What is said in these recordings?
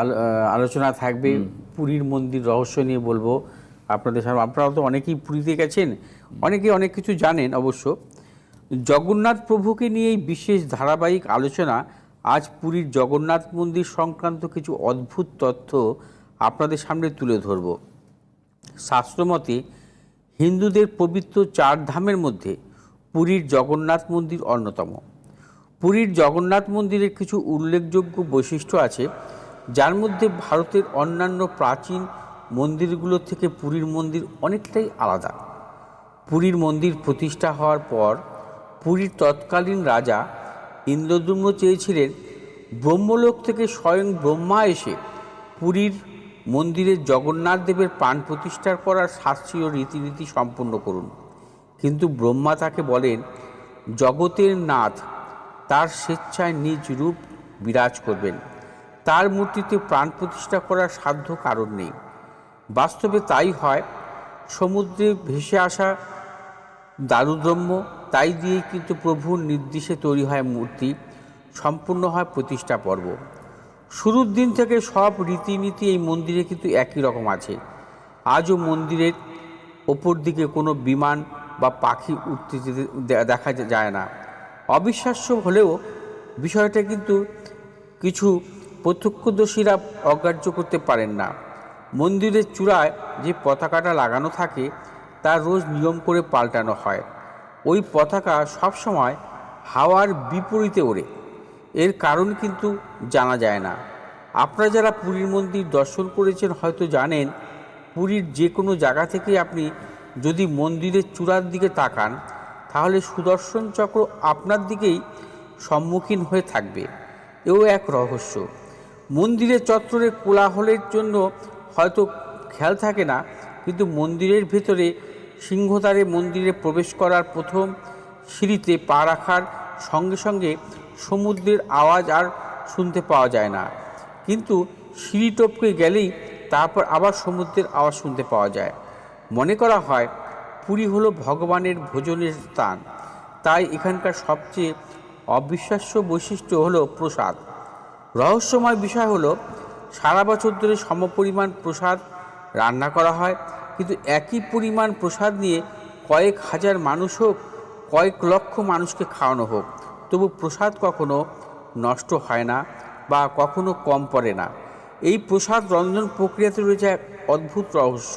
আল- আলোচনা থাকবে। পুরীর মন্দির রহস্য নিয়ে বলব। আপনাদের সামনে আপনারা তো অনেকেই পুরীতে গেছেন অনেকেই অনেক কিছু জানেন অবশ্য। জগন্নাথ প্রভুকে নিয়ে এই বিশেষ ধারাবাহিক আলোচনা আজ পুরীর জগন্নাথ মন্দির সংক্রান্ত কিছু অদ্ভুত তথ্য আপনাদের সামনে তুলে ধরব। শাস্ত্রমতে হিন্দুদের পবিত্র চার ধামের মধ্যে পুরীর জগন্নাথ মন্দির অন্যতম। পুরীর জগন্নাথ মন্দিরের কিছু উল্লেখযোগ্য বৈশিষ্ট্য আছে। যার মধ্যে ভারতের অন্যান্য প্রাচীন মন্দিরগুলো থেকে পুরীর মন্দির অনেকটাই আলাদা। পুরীর মন্দির প্রতিষ্ঠা হওয়ার পর পুরীর তৎকালীন রাজা ইন্দ্রদ্যুম্ন চেয়েছিলেন ব্রহ্মলোক থেকে স্বয়ং ব্রহ্মা এসে পুরীর মন্দিরে জগন্নাথ দেবের প্রাণ প্রতিষ্ঠা করার শাস্ত্রীয় রীতিনীতি সম্পন্ন করুন। কিন্তু ব্রহ্মা তাকে বলেন, জগতের নাথ তার স্বেচ্ছায় নিজ রূপ বিরাজ করবেন। তার মূর্তিতে প্রাণ প্রতিষ্ঠা করার সাধ্য কারণ নেই। বাস্তবে তাই হয়, সমুদ্রে ভেসে আসা দারুদ্রম্য, তাই দিয়ে কিন্তু প্রভুর নির্দেশে তৈরি হয় মূর্তি, সম্পূর্ণ হয় প্রতিষ্ঠা পর্ব। শুরুর দিন থেকে সব রীতিনীতি এই মন্দিরে কিন্তু একই রকম আছে। আজও মন্দিরের ওপর দিকে কোনো বিমান বা পাখি উঠতে যেতে দেখা যায় না। অবিশ্বাস্য হলেও বিষয়টা কিন্তু কিছু প্রত্যক্ষদর্শীরা অগ্রাহ্য করতে পারেন না। মন্দিরের চূড়ায় যে পতাকাটা লাগানো থাকে, তা রোজ নিয়ম করে পাল্টানো হয়। ওই পতাকা সবসময় হাওয়ার বিপরীতে ওড়ে। এর কারণ কিন্তু জানা যায় না। আপনারা যারা পুরীর মন্দির দর্শন করেছেন হয়তো জানেন, পুরীর যে কোনো জায়গা থেকে আপনি যদি মন্দিরের চূড়ার দিকে তাকান, তাহলে সুদর্শন চক্র আপনার দিকেই সম্মুখীন হয়ে থাকবে। এও এক রহস্য। মন্দিরের চত্বরে কোলাহলের জন্য হয়তো খেয়াল থাকে না, কিন্তু মন্দিরের ভেতরে সিংহদ্বারে মন্দিরে প্রবেশ করার প্রথম সিঁড়িতে পা রাখার সঙ্গে সঙ্গে সমুদ্রের আওয়াজ আর শুনতে পাওয়া যায় না। কিন্তু সিঁড়ি টপকে গেলেই তারপর আবার সমুদ্রের আওয়াজ শুনতে পাওয়া যায়। মনে করা হয় পুরী হলো ভগবানের ভোজনের স্থান। তাই এখানকার সবচেয়ে অবিশ্বাস্য বৈশিষ্ট্য হলো প্রসাদ। রহস্যময় বিষয় হলো, সারা বছর ধরে সমপরিমাণ প্রসাদ রান্না করা হয়, কিন্তু একই পরিমাণ প্রসাদ নিয়ে কয়েক হাজার মানুষ হোক, কয়েক লক্ষ মানুষকে খাওয়ানো হোক, তবু প্রসাদ কখনো নষ্ট হয় না বা কখনো কম পড়ে না। এই প্রসাদ রন্ধন প্রক্রিয়াতে রয়েছে এক অদ্ভুত রহস্য।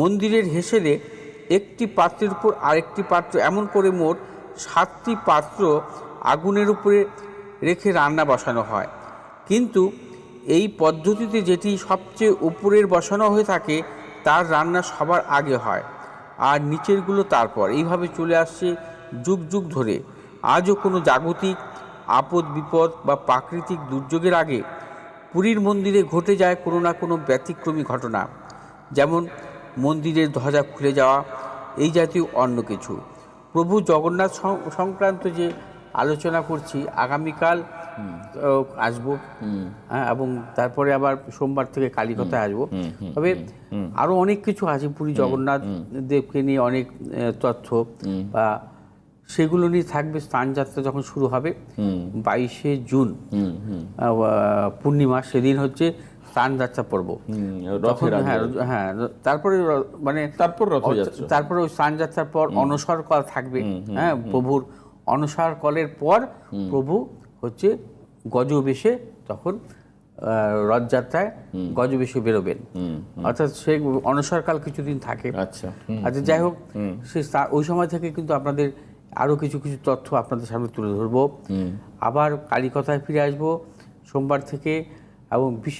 মন্দিরের হেসেলে একটি পাত্রের উপর আরেকটি পাত্র, এমন করে মোট সাতটি পাত্র আগুনের উপরে রেখে রান্না বসানো হয়। কিন্তু এই পদ্ধতিতে যেটি সবচেয়ে উপরের বসানো হয়ে থাকে, তার রান্না সবার আগে হয় আর নিচেরগুলো তারপর। এইভাবে চলে আসছে যুগ যুগ ধরে। আজও কোনো জাগতিক আপদ, বিপদ বা প্রাকৃতিক দুর্যোগের আগে পুরীর মন্দিরে ঘটে যায় কোনো না কোনো ব্যতিক্রমী ঘটনা। যেমন মন্দিরের ধ্বজা খুলে যাওয়া, এই জাতীয় অন্য কিছু। প্রভু জগন্নাথ সংক্রান্ত যে আলোচনা করছি, আগামীকাল আসব। হ্যাঁ এবং তারপরে আবার সোমবার থেকে কালীকতায় আসব। তবে আরও অনেক কিছু আছে পুরী জগন্নাথ দেবকে নিয়ে অনেক তথ্য। বা সেগুলো নিয়ে থাকবে স্থানযাত্রা যখন শুরু হবে বাইশে জুন। পূর্ণিমা সেদিন হচ্ছে স্থানযাত্রা পর্ব। তখন হ্যাঁ হ্যাঁ তারপরে মানে তারপর রথযাত্রা। তারপরে ওই স্নানযাত্রার পর অনসর কল থাকবে। হ্যাঁ প্রভুর অনসর কলের পর প্রভু হচ্ছে গজবেশে তখন রথযাত্রায় গজবেশে বেরোবেন। অর্থাৎ সে অনসরকাল কিছুদিন থাকে। আচ্ছা আচ্ছা যাই হোক সে ওই সময় থেকে কিন্তু আপনাদের আরও কিছু কিছু তথ্য আপনাদের সামনে তুলে ধরবো। আবার কালিকথায় ফিরে আসব। সোমবার থেকে এবং বিশেষ